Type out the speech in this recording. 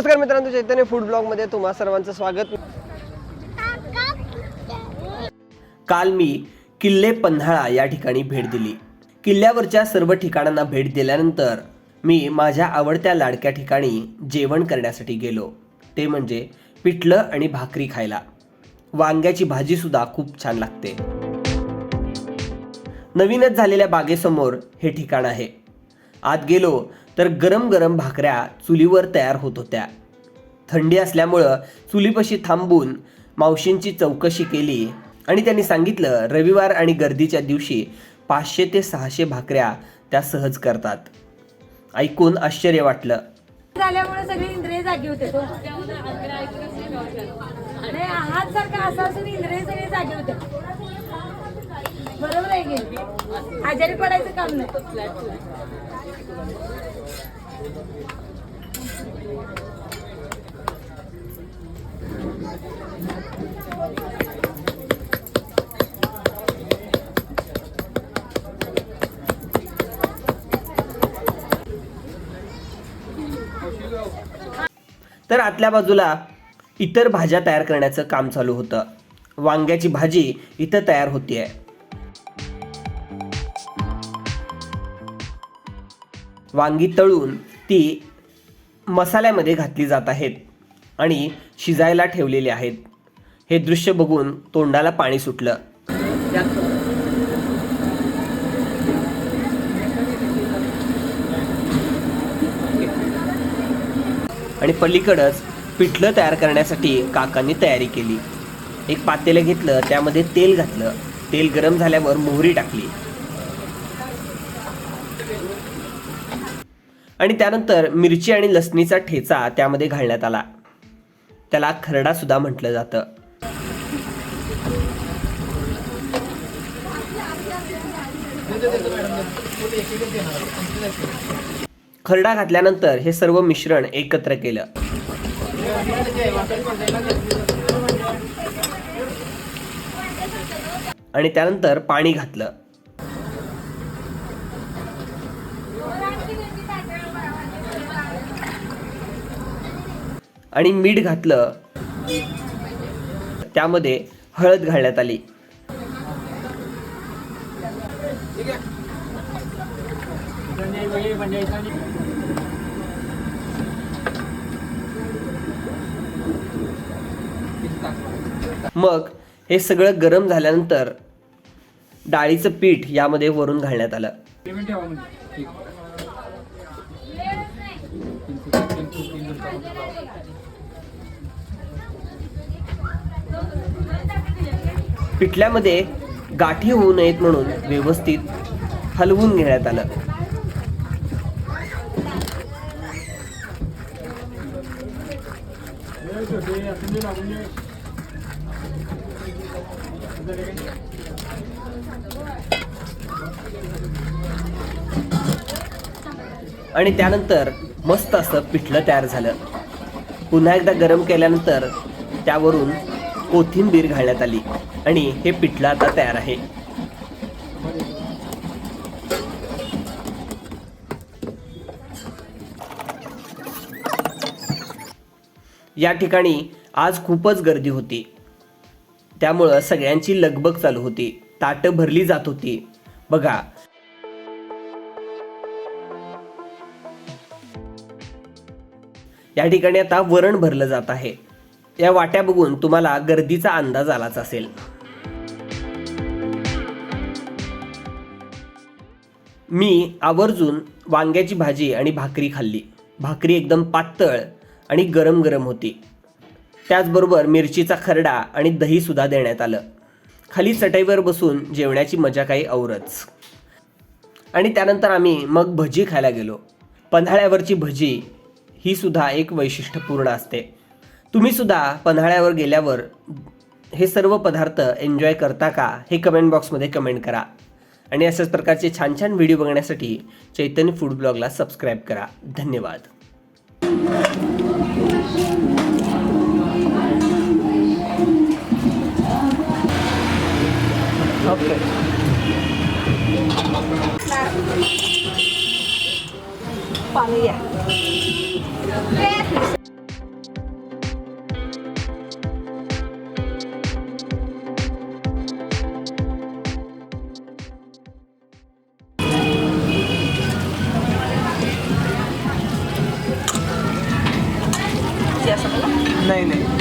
नमस्कार मित्रांनो चैतन्य फूड ब्लॉगमध्ये तुम्हा सर्वांचं स्वागत. काल मी किल्ले पन्हाळा या ठिकाणी भेट दिली. किल्ल्यावरच्या सर्व ठिकाणांना भेट दिल्यानंतर मी माझ्या आवडत्या लाडक्या ठिकाणी जेवण करण्यासाठी गेलो. ते म्हणजे पिठलं आणि भाकरी खायला. वांग्याची भाजी सुद्धा खूप छान लागते. नवीनच झालेल्या बागेसमोर हे ठिकाण आहे. आत गेलो तर गरम गरम भाकऱ्या चुलीवर तयार होत होत्या. थंडी असल्यामुळं चुलीपाशी थांबून मावशींची चौकशी केली आणि त्यांनी सांगितलं रविवार आणि गर्दीच्या दिवशी पाचशे ते सहाशे भाकऱ्या त्या सहज करतात. ऐकून आश्चर्य वाटलं. झाल्यामुळे सगळे इंद्रिय जागी होते तो. नाही हात सारखा असा असून इंद्रिय सगळे जागे होते. बरोबर आहे की? आजारी पडायचं काम नाही. तर आतल्या बाजूला इतर भाज्या तयार करण्याचं काम चालू होतं. वांग्याची भाजी इथं तयार होतीये. वांगी तळून ती मसाल्यामध्ये घातली जात आहेत आणि शिजायला ठेवलेली आहेत. हे दृश्य बघून तोंडाला पाणी सुटलं. आणि पलीकडच पिठलं तयार करण्यासाठी काकांनी तयारी केली. एक पातेलं घेतलं त्यामध्ये तेल घातलं. तेल गरम झाल्यावर मोहरी टाकली. आणि त्यानंतर मिरची आणि लसणीचा ठेचा त्यामध्ये घालण्यात आला. त्याला खरडा सुद्धा म्हटलं जातं. खरडा घातल्यानंतर हे सर्व मिश्रण एकत्र केलं. आणि त्यानंतर पाणी घातलं. आणि मीठ घातलं. त्यामध्ये हळद घालण्यात आली. मग हे सगळं गरम झाल्यानंतर डाळीचं पीठ यामध्ये वरून घालण्यात आलं. पिठल्यामध्ये गाठी होऊ नयेत म्हणून व्यवस्थित हलवून घेण्यात आलं. आणि त्यानंतर मस्त असं पिठलं तयार झालं. पुन्हा एकदा गरम केल्यानंतर त्यावरून कोथिंबीर घालण्यात आली आणि हे पिठलं आता तयार आहे. या ठिकाणी आज खूपच गर्दी होती. त्यामुळं सगळ्यांची लगबग चालू होती. ताटं भरली जात होती. बघा या ठिकाणी आता वरण भरलं जात आहे. या वाट्या बघून तुम्हाला गर्दीचा अंदाज आलाच असेल. मी आवर्जून वांग्याची भाजी आणि भाकरी खाल्ली. भाकरी एकदम पातळ आणि गरम गरम होती. त्याचबरोबर मिरचीचा खरडा आणि दही सुद्धा देण्यात आलं. खाली चटईवर बसून जेवण्याची मजा काही औरच. आणि त्यानंतर आम्ही मग भजी खायला गेलो. पन्हाळ्यावरची भजी ही सुद्धा एक वैशिष्ट्यपूर्ण असते. तुम्ही सुद्धा पन्हाळ्यावर गेल्यावर हे सर्व पदार्थ एन्जॉय करता का हे कमेंट बॉक्समध्ये कमेंट करा. आणि अशाच प्रकारचे छान छान व्हिडिओ बघण्यासाठी चैतन्य फूड ब्लॉगला सबस्क्राईब करा. धन्यवाद. पाणी या Nein, nah, nein.